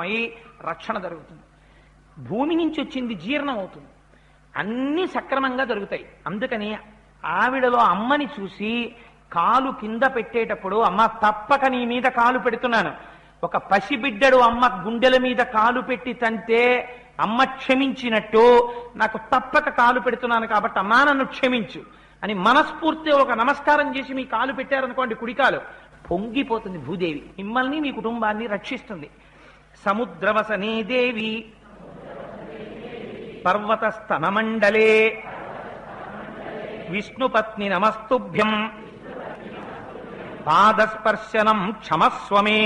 అయి రక్షణ జరుగుతుంది. భూమి నుంచి వచ్చింది జీర్ణం అవుతుంది. అన్ని సక్రమంగా జరుగుతాయి. అందుకని ఆవిడలో అమ్మని చూసి కాలు కింద పెట్టేటప్పుడు అమ్మ తప్పక నీ మీద కాలు పెడుతున్నాను. ఒక పసిబిడ్డడు అమ్మ గుండెల మీద కాలు పెట్టి తంతే అమ్మ క్షమించినట్టు. నాకు తప్పక కాలు పెడుతున్నాను కాబట్టి అమ్మా నన్ను క్షమించు. అని మనస్ఫూర్తి ఒక నమస్కారం చేసి మీ కాలు పెట్టారనుకోండి కుడికాలు పొంగిపోతుంది భూదేవి. మిమ్మల్ని మీ కుటుంబాన్ని రక్షిస్తుంది. సముద్రవసనే దేవి పర్వతస్తనమండలే విష్ణుపత్ని నమస్తుభ్యం పాదస్పర్శనం క్షమస్వమే